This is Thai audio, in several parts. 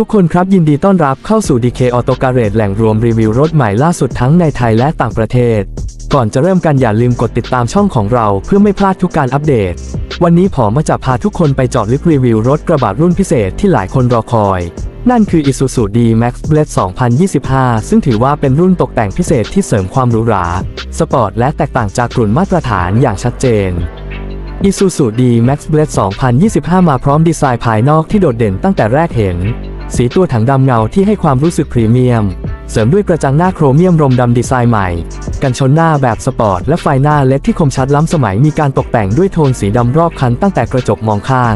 ทุกคนครับยินดีต้อนรับเข้าสู่ DK Auto Garage แหล่งรวมรีวิวรถใหม่ล่าสุดทั้งในไทยและต่างประเทศ ก่อนจะเริ่มกันอย่าลืมกดติดตามช่องของเราเพื่อไม่พลาดทุกการอัปเดต วันนี้ผมมาจะพาทุกคนไปเจาะลึกรีวิวรถกระบะรุ่นพิเศษที่หลายคนรอคอย นั่นคือ Isuzu D-Max Blade 2025 ซึ่งถือว่าเป็นรุ่นตกแต่งพิเศษที่เสริมความหรูหราสปอร์ตและแตกต่างจากกลุ่นมาตรฐานอย่างชัดเจน Isuzu D-Max Blade 2025 มาพร้อมดีไซน์ภายนอกที่โดดเด่นตั้งแต่แรกเห็น สีตัวถังดำเงาที่ให้ความรู้สึกพรีเมียม เสริมด้วยกระจังหน้าโครเมียมรมดำดีไซน์ใหม่ กันชนหน้าแบบสปอร์ตและไฟหน้าเล็ดที่คมชัดล้ำสมัยมีการตกแต่งด้วยโทนสีดำรอบคันตั้งแต่กระจกมองข้าง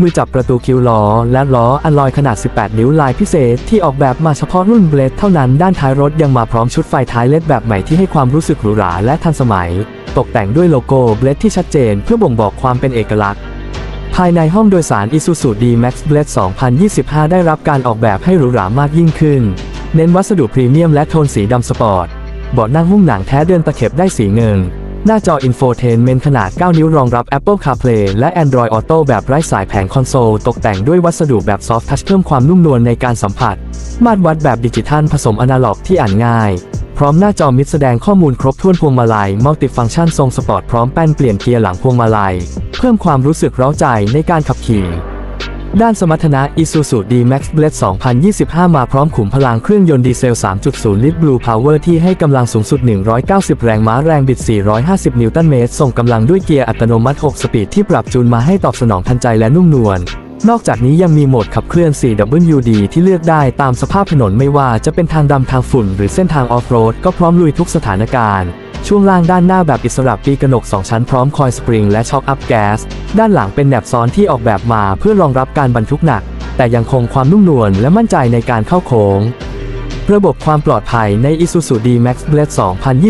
มือจับประตูคิวล้อ และล้ออัลลอยขนาด 18 นิ้วลายพิเศษที่ออกแบบมาเฉพาะรุ่นเบลดเท่านั้นด้านท้ายรถยังมาพร้อมชุดไฟท้ายเลดแบบใหม่ที่ให้ความรู้สึกหรูหราและทันสมัย ตกแต่งด้วยโลโก้เบลดที่ชัดเจนเพื่อบ่งบอกความเป็นเอกลักษณ์ ภายในห้องโดยสาร Isuzu D-Max Blade 2025 ได้รับการออกแบบให้หรูหรามากยิ่งขึ้น เน้นวัสดุพรีเมียมและโทนสีดำสปอร์ต เบาะนั่งหุ้มหนังแท้เดินตะเข็บได้สีเงิน หน้าจอ Infotainment ขนาด 9 นิ้วรองรับ Apple CarPlay และ Android Auto แบบไร้สายแผงคอนโซล ตกแต่งด้วยวัสดุแบบ Soft Touch เพิ่มความนุ่มนวลในการสัมผัส มาตรวัดแบบดิจิทัลผสมอนาล็อกที่อ่านง่าย พร้อมหน้าจอมิดแสดงข้อมูลครบถ้วนพวงมาลัยมัลติฟังก์ชันทรงสปอร์ตพร้อมแป้นเปลี่ยนเกียร์หลังพวงมาลัย เพิ่มความรู้สึกเร้าใจในการขับขี่ด้านสมรรถนะ Isuzu D-Max Blade 2025 มาพร้อมขุมพลังเครื่องยนต์ดีเซล 3.0 ลิตร Blue Power ที่ให้กำลังสูงสุด 190 แรงม้าแรงบิด 450 นิวตันเมตร ส่งกำลังด้วยเกียร์อัตโนมัติ 6 สปีดที่ปรับจูนมาให้ตอบสนองทันใจและนุ่มนวล นอกจากนี้ยังมีโหมดขับเคลื่อน 4WD ที่เลือกได้ตามสภาพถนนไม่ว่าจะเป็นทางดำทางฝุ่น หรือเส้นทางออฟโรดก็พร้อมลุยทุกสถานการณ์ ช่วงล่างด้านหน้าแบบอิสระปีกระหนก 2 ชั้นพร้อมคอยสปริงและช็อคอัพแก๊ส ด้านหลังเป็นแหนบซ้อนที่ออกแบบมาเพื่อรองรับการบรรทุกหนัก แต่ยังคงความนุ่มนวลและมั่นใจในการเข้าโค้ง ระบบความปลอดภัยใน Isuzu D-Max Blade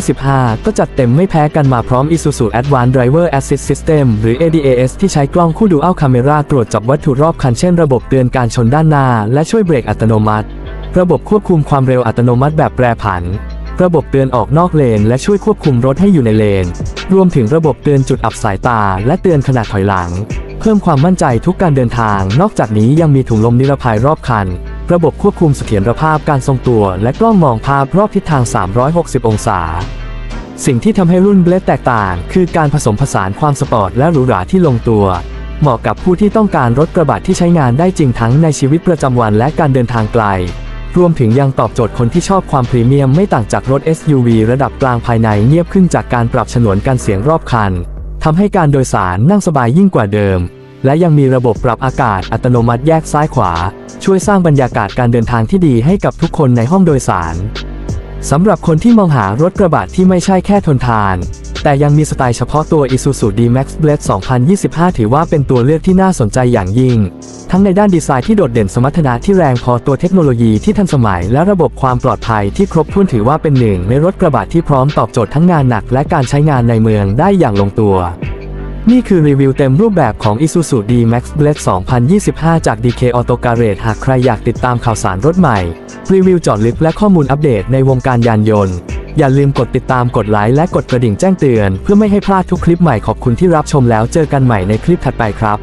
2025 ก็จัดเต็มไม่แพ้กันมาพร้อม Isuzu Advanced Driver Assist System หรือ ADAS ที่ใช้กล้องคู่ดูอัลคาเมราตรวจจับวัตถุรอบคันเช่นระบบเตือนการชนด้านหน้า และช่วยเบรกอัตโนมัติ ระบบควบคุมความเร็วอัตโนมัติแบบแปรผัน ระบบเตือนออกนอกเลน และช่วยควบคุมรถให้อยู่ในเลน รวมถึงระบบเตือนจุดอับสายตา และเตือนขณะถอยหลัง เพิ่มความมั่นใจทุกการเดินทาง นอกจากนี้ยังมีถุงลมนิรภัยรอบคัน ระบบควบคุมเสถียรภาพการทรงตัว และกล้องมองภาพรอบทิศทาง 360 องศา สิ่งที่ทำให้รุ่นเบลดแตกต่าง คือการผสมผสานความสปอร์ตและหรูหราที่ลงตัว เหมาะกับผู้ที่ต้องการรถกระบะที่ใช้งานได้จริงทั้งในชีวิตประจำวันและการเดินทางไกล รวมถึงยังตอบโจทย์คนที่ชอบความพรีเมียมไม่ต่างจากรถ SUV ระดับกลางภายในเงียบขึ้นจากการปรับฉนวนกันเสียงรอบคันทำให้การโดยสารนั่งสบายยิ่งกว่าเดิม และยังมีระบบปรับอากาศอัตโนมัติแยกซ้ายขวา ช่วยสร้างบรรยากาศการเดินทางที่ดีให้กับทุกคนในห้องโดยสารสำหรับคนที่มองหารถกระบะที่ไม่ใช่แค่ทนทาน แต่ยังมีสไตล์เฉพาะตัว Isuzu D-Max Blade 2025 ถือว่าเป็นตัวเลือกที่น่าสนใจอย่างยิ่ง ทั้งในด้านดีไซน์ที่โดดเด่นสมรรถนะที่แรงพอตัวเทคโนโลยีที่ทันสมัย และระบบความปลอดภัยที่ครบถ้วนถือว่าเป็นหนึ่งในรถกระบะที่พร้อมตอบโจทย์ทั้งงานหนักและการใช้งานในเมืองได้อย่างลงตัว นี่คือรีวิวเต็มรูปแบบของ Isuzu D-Max Blade 2025 จาก DK Auto Garage หากใครอยากติดตามข่าวสารรถใหม่ รีวิวจอดลึกและข้อมูลอัปเดตในวงการยานยนต์ อย่าลืมกดติดตามกดไลค์และกดกระดิ่งแจ้งเตือน เพื่อไม่ให้พลาดทุกคลิปใหม่ขอบคุณที่รับชมแล้วเจอกันใหม่ในคลิปถัดไปครับ